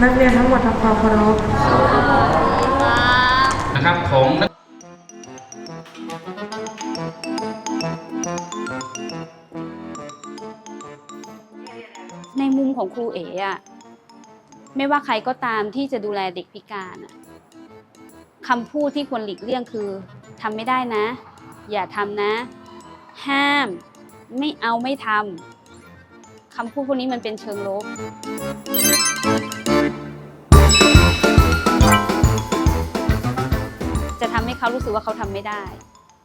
ทำความเคารพนะครับของนักในมุมของครูเอ๋อะไม่ว่าใครก็ตามที่จะดูแลเด็กพิการอะคำพูดที่ควรหลีกเลี่ยงคือทำไม่ได้นะ อย่าทำนะ ห้าม ไม่เอาไม่ทำคำพูดพวกนี้มันเป็นเชิงลบ เขารู้สึกว่าเขาทำไม่ได้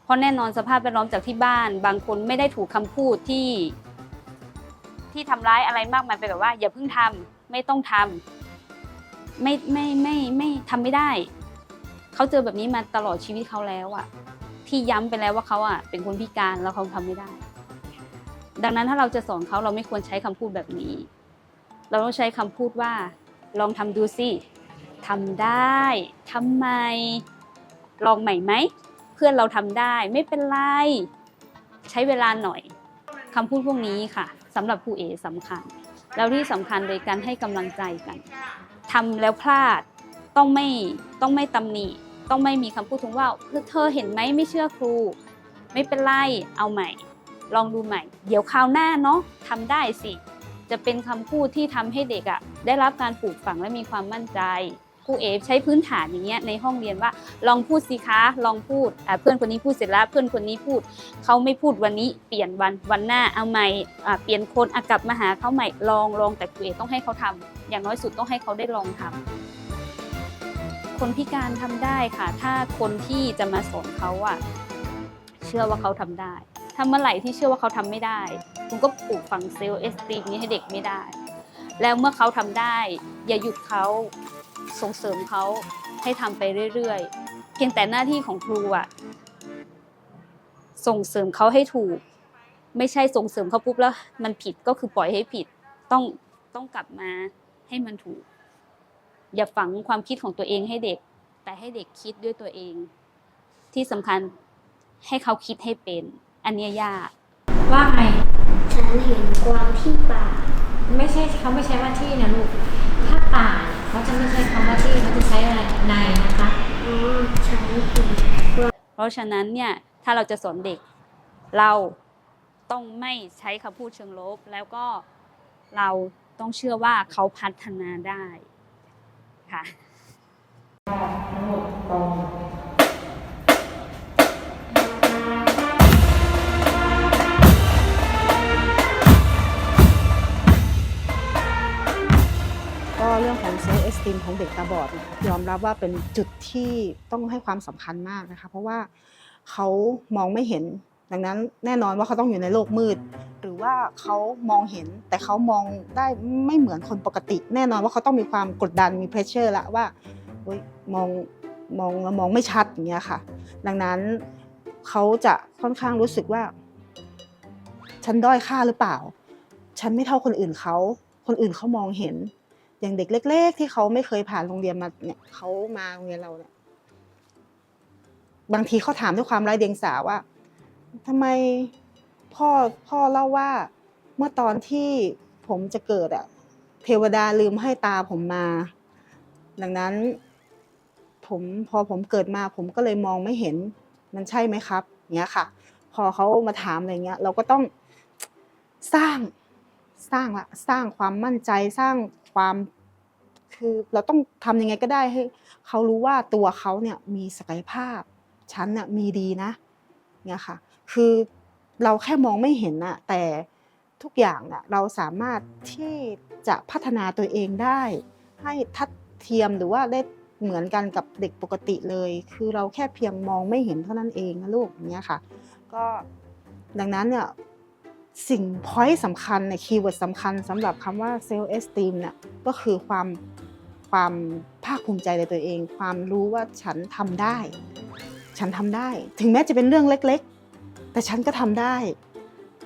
เพราะแน่นอนสภาพแวดล้อมจากที่บ้าน บางคนไม่ได้ถูกคำพูดที่ ที่ทำร้ายอะไรมากมายไปแบบว่า อย่าเพิ่งทำไม่ต้องทำไม่ไม่ไม่ไม่ทำไม่ได้ เขาเจอแบบนี้มาตลอดชีวิตเขาแล้วอะที่ย้ำไปแล้วว่าเขาอะเป็นคนพิการแล้วเขาทำไม่ได้ ดังนั้นถ้าเราจะสอนเขาเราไม่ควรใช้คำพูดแบบนี้ เราต้องใช้คำพูดว่า ลองทำดูสิทำได้ ทำไม ลองใหม่ไหม เพื่อนเราทำได้ไม่เป็นไร ใช้เวลาหน่อยคำพูดพวกนี้ค่ะสำหรับครูเอสำคัญ แล้วที่สำคัญเลยการให้กำลังใจกันทำแล้วพลาดต้องไม่ต้องไม่ตำหนิต้องไม่มีคำพูดถึงว่าเธอเห็นไหมไม่เชื่อครู ไม่เป็นไรเอาใหม่ ลองดูใหม่ เดี๋ยวคราวหน้าเนาะทำได้สิ จะเป็นคำพูดที่ทำให้เด็กอะได้รับการปลูกฝังและมีความมั่นใจ ครูเอใช้พื้นฐานอย่างเงี้ยในห้องเรียนว่า ลองพูดสิคะลองพูดเพื่อนคนนี้พูดเสร็จแล้วเพื่อนคนนี้พูดเขาไม่พูดวันนี้เปลี่ยนวันวันหน้าเอาใหม่เปลี่ยนคนอะกลับมาหาเขาใหม่ลองลองแต่ครูเอต้องให้เขาทำอย่างน้อยสุดต้องให้เขาได้ลองทำคนพิการทำได้ค่ะ ถ้าคนที่จะมาสอนเขาอะเชื่อว่าเขาทำได้ถ้าเมื่อไหร่ที่เชื่อว่าเขาทำไม่ได้ คุณก็ปลูกฝังเซลล์เอสตีนี้ให้เด็กไม่ได้ แล้วเมื่อเขาทำได้ อย่าหยุดเขา ส่งเสริมเขาให้ทำไปเรื่อยๆ เพียงแต่หน้าที่ของครูอะส่งเสริมเขาให้ถูก ไม่ใช่ส่งเสริมเขาปุ๊บแล้วมันผิดก็คือปล่อยให้ผิดต้องต้องกลับมาให้มันถูก อย่าฝังความคิดของตัวเองให้เด็ก แต่ให้เด็กคิดด้วยตัวเอง ที่สำคัญให้เขาคิดให้เป็น อันเนี้ยยาก ว่าไง ฉันเห็นกวางที่ป่า ไม่ใช่เขาไม่ใช้ว่าที่นะลูก ป่าเนี่ยเขาจะไม่ใช้คำว่าที่เขาจะใช้อะไรในนะคะอ๋อใช้เห็นเพราะฉะนั้นเนี่ยถ้าเราจะสอนเด็ก เราต้องไม่ใช้คำพูดเชิงลบ แล้วก็เราต้องเชื่อว่าเขาพัฒนาได้ค่ะก็ ติมของเด็กตาบอดยอมรับว่าเป็นจุดที่ต้องให้ความสำคัญมากนะคะ เพราะว่าเขามองไม่เห็น ดังนั้นแน่นอนว่าเขาต้องอยู่ในโลกมืด หรือว่าเขามองเห็นแต่เขามองได้ไม่เหมือนคนปกติ แน่นอนว่าเขาต้องมีความกดดันมีเพรสเชอร์ละว่าเฮ้ยมองมองแล้วมองไม่ชัดอย่างเงี้ยค่ะ ดังนั้นเขาจะค่อนข้างรู้สึกว่า ฉันด้อยค่าหรือเปล่า ฉันไม่เท่าคนอื่นเขา คนอื่นเขามองเห็น อย่างเด็กเล็ก ๆ ที่เขาไม่เคยผ่านโรงเรียนมาเนี่ยเขามาโรงเรียนเราเนี่ยบางทีเขาถามด้วยความไร้เดียงสาว่าทำไมพ่อพ่อเล่าว่าเมื่อตอนที่ผมจะเกิดอะเทวดาลืมให้ตาผมมา ดังนั้น ผมพอผมเกิดมา ผมก็เลยมองไม่เห็นมันใช่ไหมครับเงี้ยค่ะ พอเขามาถามอะไรเงี้ย เราก็ต้องสร้างสร้างละสร้างความมั่นใจสร้าง ความคือเราต้องทำยังไงก็ได้ให้เขารู้ว่าตัวเขาเนี่ยมีศักยภาพฉันน่ะมีดีนะเนี่ยค่ะ คือเราแค่มองไม่เห็นน่ะแต่ทุกอย่างน่ะเราสามารถที่จะพัฒนาตัวเองได้ ให้ทัดเทียมหรือว่าได้เหมือนกันกับเด็กปกติเลย คือเราแค่เพียงมองไม่เห็นเท่านั้นเองนะลูกเงี้ยค่ะ ก็ดังนั้นเนี่ย สิ่งพอยต์สำคัญในคีย์เวิร์ดสำคัญสำหรับคำว่าเซลล์เอสติมเนี่ยก็คือความความภาคภูมิใจในตัวเอง ความรู้ว่าฉันทำได้ ฉันทำได้ ถึงแม้จะเป็นเรื่องเล็กๆ แต่ฉันก็ทำได้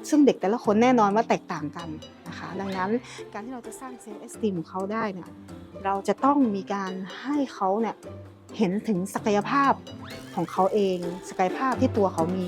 ซึ่งเด็กแต่ละคนแน่นอนว่าแตกต่างกันนะคะดังนั้นการที่เราจะสร้างเซลล์เอสติมของเขาได้เนี่ยเราจะต้องมีการให้เขาเนี่ยเห็นถึงศักยภาพของเขาเอง ศักยภาพที่ตัวเขามี